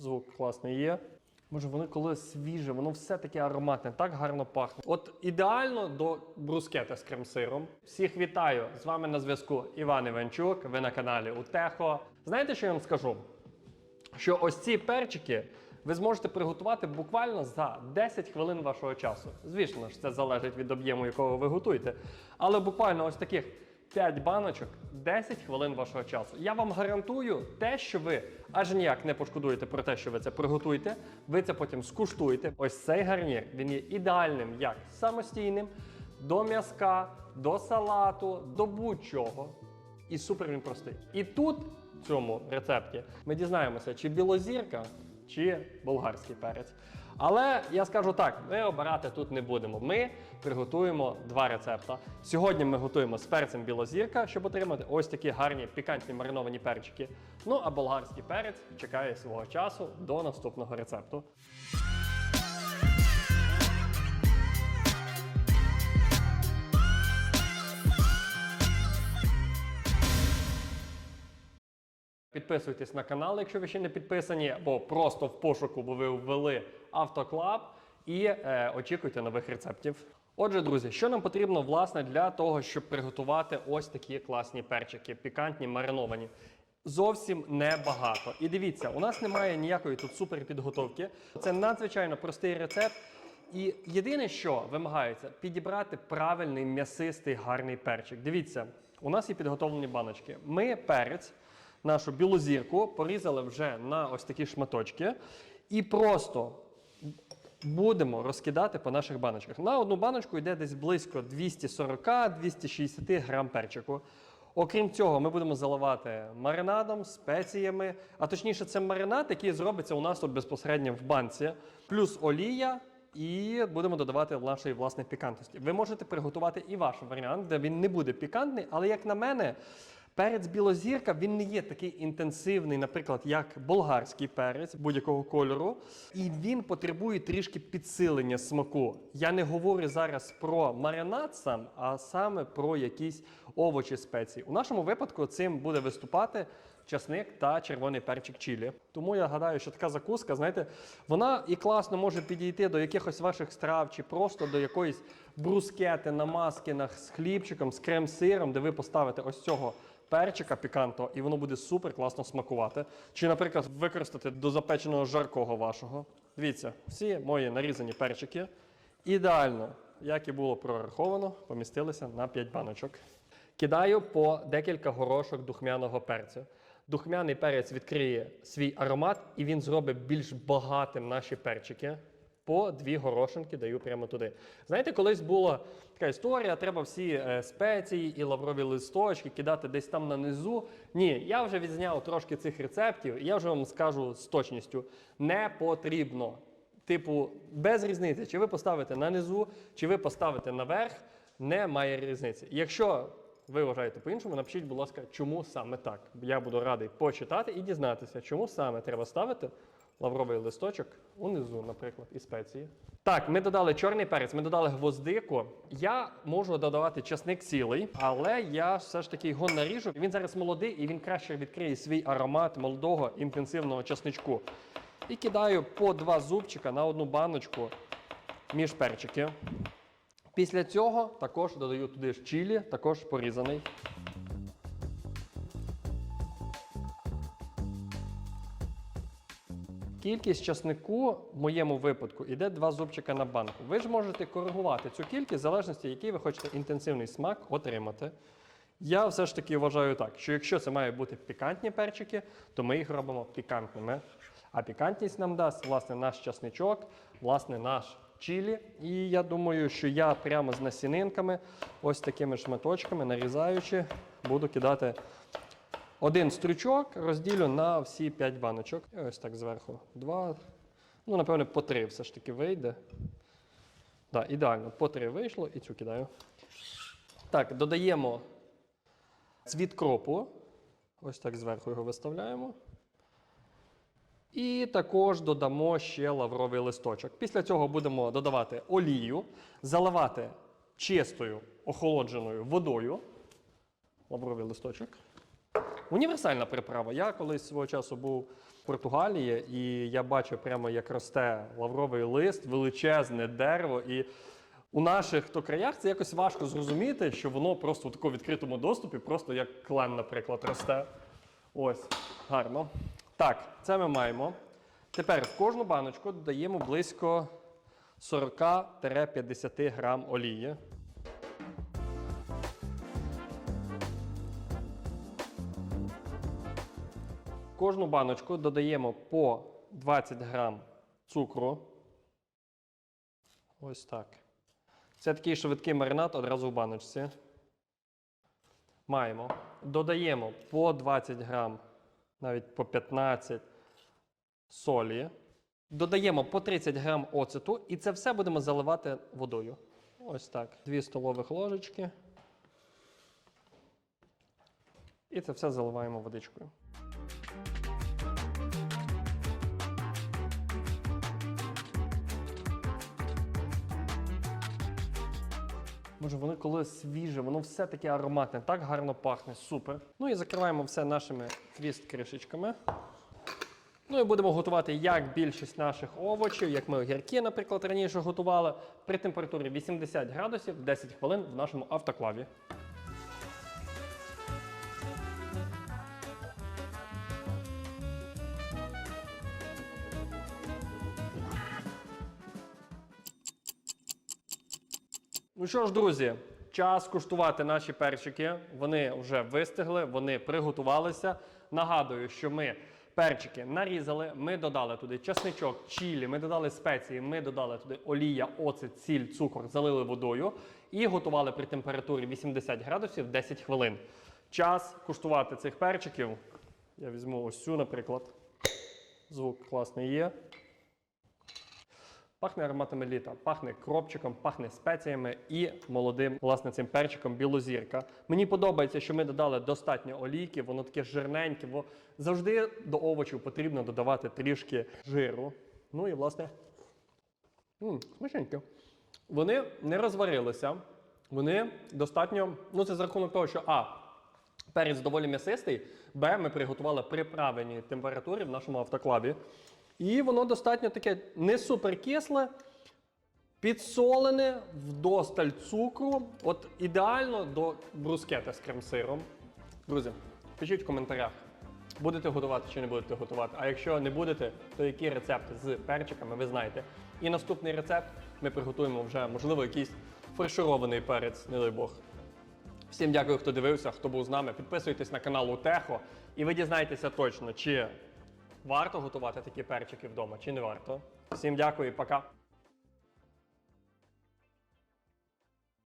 Звук класний є. Може, воно коли свіже, воно все таке ароматне, так гарно пахне. От ідеально до брускети з крем-сиром. Всіх вітаю! З вами на зв'язку Іван Іванчук. Ви на каналі Утехо. Знаєте, що я вам скажу? Що ось ці перчики ви зможете приготувати буквально за 10 хвилин вашого часу. Звісно ж, це залежить від об'єму, якого ви готуєте. Але буквально ось таких 5 баночок 10 хвилин вашого часу. Я вам гарантую те, що ви аж ніяк не пошкодуєте про те, що ви це приготуєте. Ви це потім скуштуєте. Ось цей гарнір він є ідеальним як самостійним до м'язка, до салату, до будь-чого. І супер він простий. І тут, в цьому рецепті, ми дізнаємося, чи білозірка, чи болгарський перець. Але я скажу так: ми обирати тут не будемо. Ми приготуємо два рецепти. Сьогодні ми готуємо з перцем білозірка, щоб отримати ось такі гарні пікантні мариновані перчики. Ну а болгарський перець чекає свого часу до наступного рецепту. Підписуйтесь на канал, якщо ви ще не підписані, або просто в пошуку, бо ви ввели автоклаб і е, очікуйте нових рецептів. Отже, друзі, що нам потрібно власне для того, щоб приготувати ось такі класні перчики, пікантні, мариновані. Зовсім небагато. І дивіться, у нас немає ніякої тут суперпідготовки. Це надзвичайно простий рецепт. І єдине, що вимагається, підібрати правильний м'ясистий гарний перчик. Дивіться, у нас є підготовлені баночки. Ми перець, нашу білу зірку, порізали вже на ось такі шматочки. І просто будемо розкидати по наших баночках. На одну баночку йде десь близько 240-260 грам перчику. Окрім цього, ми будемо заливати маринадом, спеціями, а точніше, це маринад, який зробиться у нас тут безпосередньо в банці, плюс олія. І будемо додавати нашої власної пікантності. Ви можете приготувати і ваш варіант, де він не буде пікантний, але як на мене, перець білозірка він не є такий інтенсивний, наприклад, як болгарський перець будь-якого кольору. І він потребує трішки підсилення смаку. Я не говорю зараз про маринад сам, а саме про якісь овочі спеції. У нашому випадку цим буде виступати часник та червоний перчик чилі. Тому я гадаю, що така закуска, знаєте, вона і класно може підійти до якихось ваших страв, чи просто до якоїсь брускети на маскінах з хлібчиком, з крем-сиром, де ви поставите ось цього перчика пікантного, і воно буде супер класно смакувати. Чи, наприклад, використати до запеченого жаркого вашого. Дивіться, всі мої нарізані перчики ідеально, як і було прораховано, помістилися на 5 баночок. Кидаю по декілька горошок духмяного перцю. Духмяний перець відкриє свій аромат і він зробить більш багатим наші перчики. По дві горошинки даю прямо туди. Знаєте, колись була така історія, треба всі е, спеції і лаврові листочки кидати десь там на низу. Ні, я вже відзняв трошки цих рецептів, і я вже вам скажу з точністю: не потрібно. Типу, без різниці, чи ви поставите на низу, чи ви поставите наверх, немає різниці. Якщо ви вважаєте по-іншому, напишіть, будь ласка, чому саме так. Я буду радий почитати і дізнатися, чому саме треба ставити лавровий листочок унизу, наприклад, і спеції. Так, ми додали чорний перець, ми додали гвоздику. Я можу додавати часник цілий, але я все ж таки його наріжу. Він зараз молодий і він краще відкриє свій аромат молодого інтенсивного часничку. І кидаю по два зубчика на одну баночку між перчики. Після цього також додаю туди ж чилі, також порізаний. Кількість часнику в моєму випадку йде два зубчика на банку. Ви ж можете коригувати цю кількість в залежності, який ви хочете інтенсивний смак отримати. Я все ж таки вважаю так, що якщо це мають бути пікантні перчики, то ми їх робимо пікантними. А пікантність нам дасть власне наш часничок, власне, наш чилі. І я думаю, що я прямо з насінинками, ось такими шматочками, нарізаючи, буду кидати один стручок, розділю на всі 5 баночок. Ось так зверху. Два. Ну, напевно, по три все ж таки вийде. Так, ідеально, по три вийшло і цю кидаю. Так, додаємо цвіт кропу. Ось так зверху його виставляємо. І також додамо ще лавровий листочок. Після цього будемо додавати олію, заливати чистою охолодженою водою. Лавровий листочок. Універсальна приправа. Я колись свого часу був в Португалії, і я бачу прямо, як росте лавровий лист, величезне дерево. І у наших то краях це якось важко зрозуміти, що воно просто у такому відкритому доступі, просто як клен, наприклад, росте. Ось, гарно. Так, це ми маємо. Тепер в кожну баночку додаємо близько 40-50 грам олії. Кожну баночку додаємо по 20 грам цукру. Ось так. Це такий швидкий маринад одразу в баночці. Маємо. Додаємо по 20 грам, навіть по 15 солі. Додаємо по 30 грам оцету і це все будемо заливати водою. Ось так. 2 столових ложечки. І це все заливаємо водичкою. Може, воно коли свіже, воно все таке ароматне, так гарно пахне, супер. Ну і закриваємо все нашими твіст-кришечками. Ну і будемо готувати як більшість наших овочів, як ми огірки, наприклад, раніше готували, при температурі 80 градусів 10 хвилин в нашому автоклаві. Ну що ж, друзі, час куштувати наші перчики. Вони вже вистигли, вони приготувалися. Нагадую, що ми перчики нарізали, ми додали туди чесничок, чілі, ми додали спеції, ми додали туди олія, оцет, сіль, цукор, залили водою і готували при температурі 80 градусів 10 хвилин. Час куштувати цих перчиків. Я візьму ось цю, наприклад. Звук класний є. Пахне ароматами літа, пахне кропчиком, пахне спеціями і молодим власне цим перчиком білозірка. Мені подобається, що ми додали достатньо олійки, воно таке жирненьке, бо завжди до овочів потрібно додавати трішки жиру. Ну і власне. Смачненьке. Вони не розварилися. Вони достатньо. Ну, це за рахунок того, що А. Перець доволі м'ясистий, Б. Ми приготували при правильній температурі в нашому автоклабі. І воно достатньо таке не супер кисле, підсолене, вдосталь цукру. От ідеально до брускети з крем-сиром. Друзі, пишіть в коментарях, будете готувати чи не будете готувати. А якщо не будете, то які рецепти з перчиками ви знаєте. І наступний рецепт ми приготуємо вже, можливо, якийсь фарширований перець, не дай Бог. Всім дякую, хто дивився, хто був з нами. Підписуйтесь на канал Утехо, і ви дізнаєтеся точно, чи варто готувати такі перчики вдома, чи не варто. Всім дякую і пока.